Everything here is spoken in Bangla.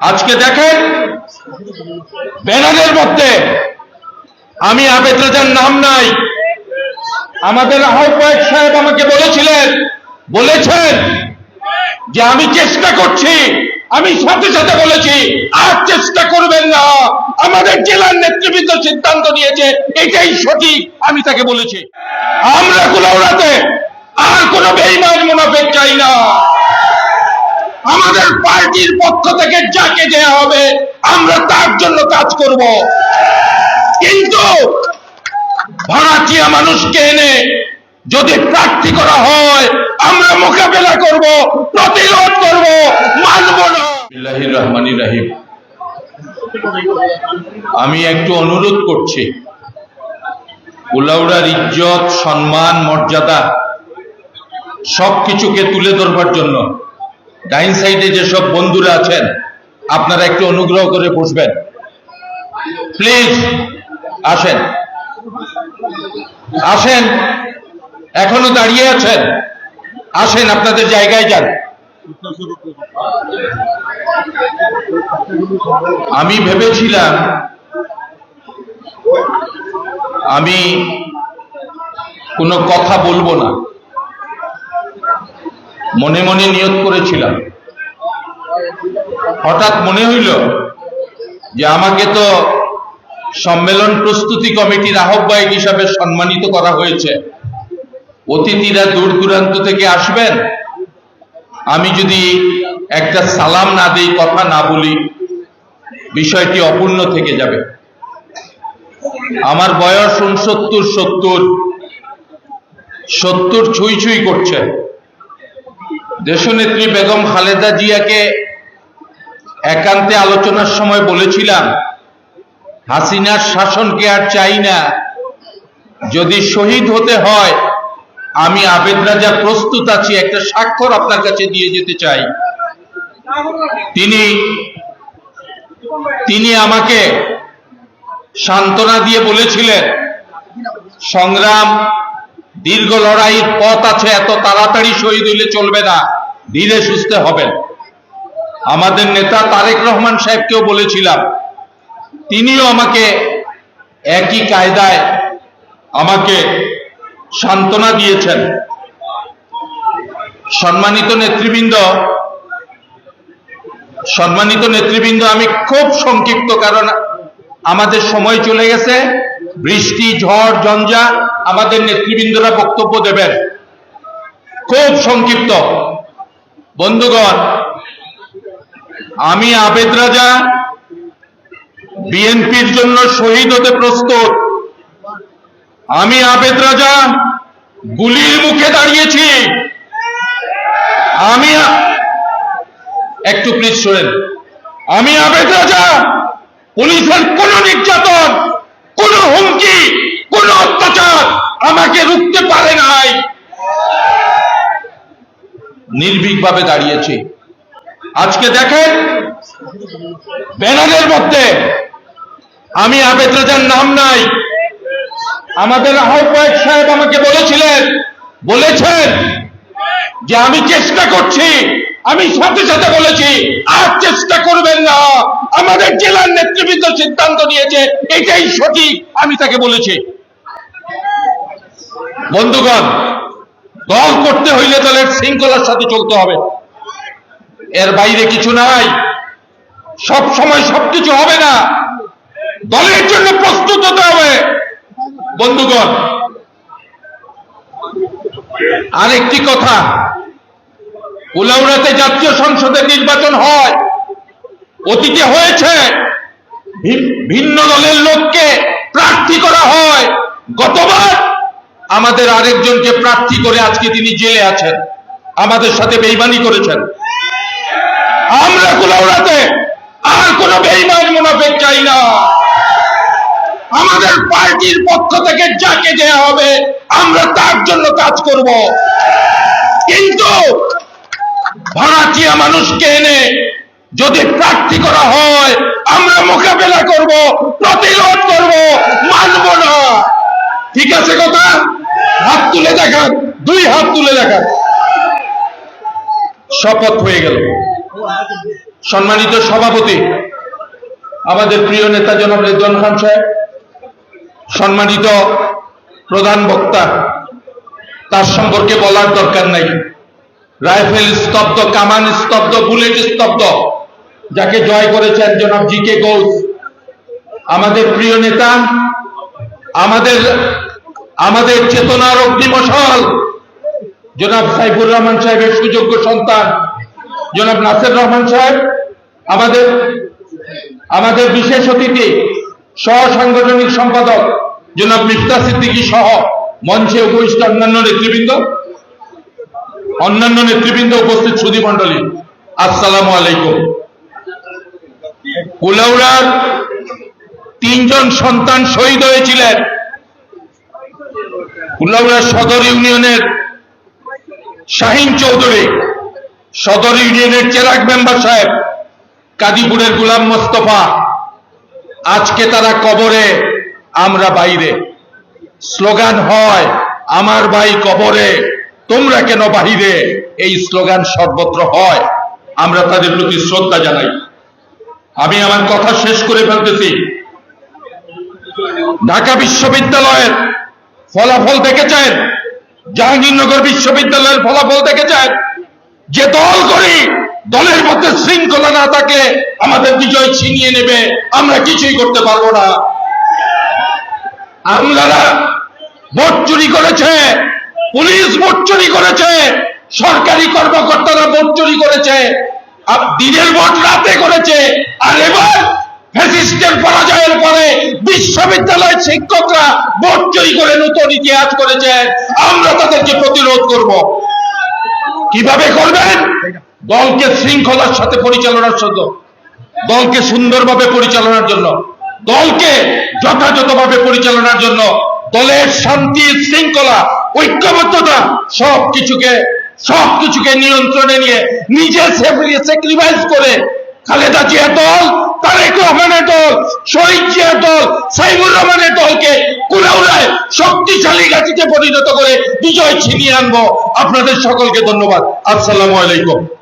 আজকে দেখেন, ব্যানারের মধ্যে আমি আবেদ রাজার নাম নাই। আমাদের আহ্বায়ক সাহেব আমাকে বলেছিলেন, বলেছেন যে আমি চেষ্টা করছি, আমি সাথে সাথে বলেছি, আর চেষ্টা করবেন না। আমাদের জেলার নেতৃবৃন্দ সিদ্ধান্ত নিয়েছে, এটাই সঠিক, আমি তাকে বলেছি। আমরা কুলাউড়াতে আর কোনো বেইমান মুনাফেক চাই না। আমাদের পার্টির পক্ষ থেকে যাকে দেয়া হবে, আমরা তার জন্য কাজ করব। কিন্তু ভাড়াটিয়া মানুষকে এনে যদি প্রার্থী করা হয়, আমরা মোকাবেলা করব, প্রতিরোধ করব, মানব না। আমি একটু অনুরোধ করছি, উলাউড়ার ইজ্জত, সম্মান, মর্যাদা সবকিছুকে তুলে ধরবার জন্য ডাইন সাইডে যেসব বন্ধুরা আছেন, আপনারা একটু অনুগ্রহ করে বসবেন। প্লিজ, আসেন। আসেন, এখনও দাঁড়িয়ে আছেন। আসেন, আপনাদের জায়গায় যান। আমি ভেবেছিলাম, আমি কোনো কথা বলব না। মনে মনে নিয়ত করেছিলাম। হঠাৎ মনে হইল যে আমাকে তো সম্মেলন প্রস্তুতি কমিটির আহ্বায়ক হিসাবে সম্মানিত করা হয়েছে। অতিথিরা দূর দূরান্ত থেকে আসবেন। আমি যদি একটা সালাম না দেই, কথা না বলি, বিষয়টি অপূর্ণ থেকে যাবে। আমার বয়স উনসত্তর সত্তর সত্তর ছুঁই ছুঁই করছে। দেশনেত্রী বেগম খালেদা জিয়াকে একান্তে আলোচনার সময় বলেছিলাম, হাসিনার শাসনকে আর চাই না। যদি শহীদ হতে হয়, আমি আবেদ রাজা প্রস্তুত আছি, একটা স্বাক্ষর আপনার কাছে দিয়ে যেতে চাই। তিনি তিনি আমাকে সান্ত্বনা দিয়ে বলেছিলেন, সংগ্রাম দীর্ঘ লড়াইয়ের পথ আছে, এত তাড়াতাড়ি শহীদ হইলে চলবে না। ধীরে সুস্থে হবেন আমাদের নেতা তারেক রহমান সাহেবকেও বলেছিলাম, তিনিও আমাকে একই কায়দায় আমাকে সান্ত্বনা দিয়েছেন। সম্মানিত নেতৃবৃন্দ সম্মানিত নেতৃবৃন্দ, আমি খুব সংক্ষিপ্ত কারণ আমাদের সময় চলে গেছে। বৃষ্টি, ঝড় ঝঞ্ঝা আমাদের নেতৃবৃন্দরা বক্তব্য দেবেন। খুব সংক্ষিপ্ত। বন্ধুগণ, আমি আবেদ রাজা, বিএনপির জন্য শহীদ হতে প্রস্তুত। আমি আবেদ রাজা, গুলির মুখে দাঁড়িয়েছি। আমি একটু প্লিজ শোনেন। আমি আবেদ রাজা, পুলিশের কোন নির্যাতন কোন হুমকি, কোন অত্যাচার আমাকে রুখতে পারে নাই। নির্ভীকভাবে দাঁড়িয়েছি। আজকে দেখেন, ব্যানারের মধ্যে আমি আবেদ রাজার নাম নাই। আমাদের আহ্বায়ক সাহেব আমাকে বলেছিলেন, বলেছেন যে আমি চেষ্টা করছি, আমি সাথে সাথে বলেছি আর চেষ্টা করবেন না আমাদের জেলার নেতৃবৃন্দ সিদ্ধান্ত নিয়েছে, এটাই সঠিক, আমি তাকে বলেছি। বন্ধুগণ, দল করতে হইলে দলের শৃঙ্খলার সাথে চলতে হবে। এর বাইরে কিছু নাই। সব সময় সবকিছু হবে না। দলের জন্য প্রস্তুত হতে হবে। বন্ধুগণ, আরেকটি কথা। উলাউড়াতে জাতীয় সংসদের নির্বাচন হয়। অতীতে হয়েছে। ভিন্ন দলের লোককে প্রার্থী করা হয়। গতবার আমাদের আরেকজনকে প্রার্থী করে আজকে তিনি জেলে আছেন। আমাদের সাথে বেইমানি করেছেন। আমরা কুলাউড়াতে আর কোন বেইমান মুনাফেক চাই না। আমাদের পার্টির পক্ষ থেকে যাকে দেয়া হবে, আমরা তার জন্য কাজ করব। কিন্তু ভাড়াটিয়া মানুষকে এনে যদি প্রার্থী করা হয়, আমরা মোকাবেলা করব, প্রতিরোধ করব, মানব না। ঠিক আছে কথা? হাত তুলে দেখান, দুই হাত তুলে দেখান। শপথ হয়ে গেল। সম্মানিত সভাপতি, আমাদের প্রিয় নেতা জনাব রেদওয়ান খান সাহেব, সম্মানিত প্রধান বক্তা, তার সম্পর্কে বলার দরকার নাই। রাইফেল স্তব্ধ, কামান স্তব্ধ, বুলেট স্তব্ধ। যাকে জয় করেছেন জনাব জি কে ঘোষ আমাদের প্রিয় নেতা, আমাদের আমাদের চেতনার অগ্নিমশাল জনাব সাইফুর রহমান সাহেবের সুযোগ্য সন্তান, জনাব নাসির রহমান সাহেব, আমাদের আমাদের বিশেষ অতিথি সহ সাংগঠনিক সম্পাদক, জনাব মিফতা সিদ্দিকী সহ মঞ্চে উপস্থিত অন্যান্য নেতৃবৃন্দ অন্যান্য নেতৃবৃন্দ উপস্থিত সুধী মন্ডলী আসসালামু আলাইকুম। কুলাউড়ার তিনজন সন্তান শহীদ হয়েছিলেন। কুলাউড়া সদর ইউনিয়নের শাহিন চৌধুরী, সদর ইউনিয়নের চেরাক মেম্বার সাহেব কাদিপুরের গুলাম মোস্তফা। আজকে তারা কবরে, আমরা বাইরে। স্লোগান হয়, আমার ভাই কবরে, তোমরা কেন বাহিরে? এই স্লোগান সর্বত্র হয়। আমরা তাদের প্রতি শ্রদ্ধা জানাই। আমি আমার কথা শেষ করে ফেলতেছি। ঢাকা বিশ্ববিদ্যালয়ের ফলাফল দেখেছেন? জাহাঙ্গীরনগর বিশ্ববিদ্যালয়ের ফলাফল দেখেছেন? যে দল করি, দলের মধ্যে শৃঙ্খলা না থাকে, আমাদের বিজয় ছিনিয়ে নেবে, আমরা কিছুই করতে পারব না। আমলারা ভোট চুরি করেছে, পুলিশ ভোট চুরি করেছে, সরকারি কর্মকর্তারা ভোট চুরি করেছে আর দিনের ভোট রাতে করেছে। আর এবার পরাজয়ের পরে বিশ্ববিদ্যালয়ের শিক্ষকরা ভোট চুরি করে নতুন ইতিহাস করেছেন। আমরা তাদেরকে প্রতিরোধ করব। কীভাবে করবেন? দলকে শৃঙ্খলার সাথে পরিচালনার জন্য। দলকে সুন্দরভাবে পরিচালনার জন্য। দলকে যথাযথভাবে পরিচালনার জন্য। দলের শান্তি, শৃঙ্খলা, ঐক্যবদ্ধতা সব কিছুকে সব কিছুকে নিয়ন্ত্রণে নিয়ে নিজে স্যাক্রিফাইস করে খালেদা জিয়া দল, তারেক রহমানের দল, শহীদ জিয়া দল সাইবুর রহমানের দলকে কুড়াউড়ায় শক্তিশালী গাছিতে পরিণত করে বিজয় ছিনিয়ে আনব। আপনাদের সকলকে ধন্যবাদ। আসসালামু আলাইকুম।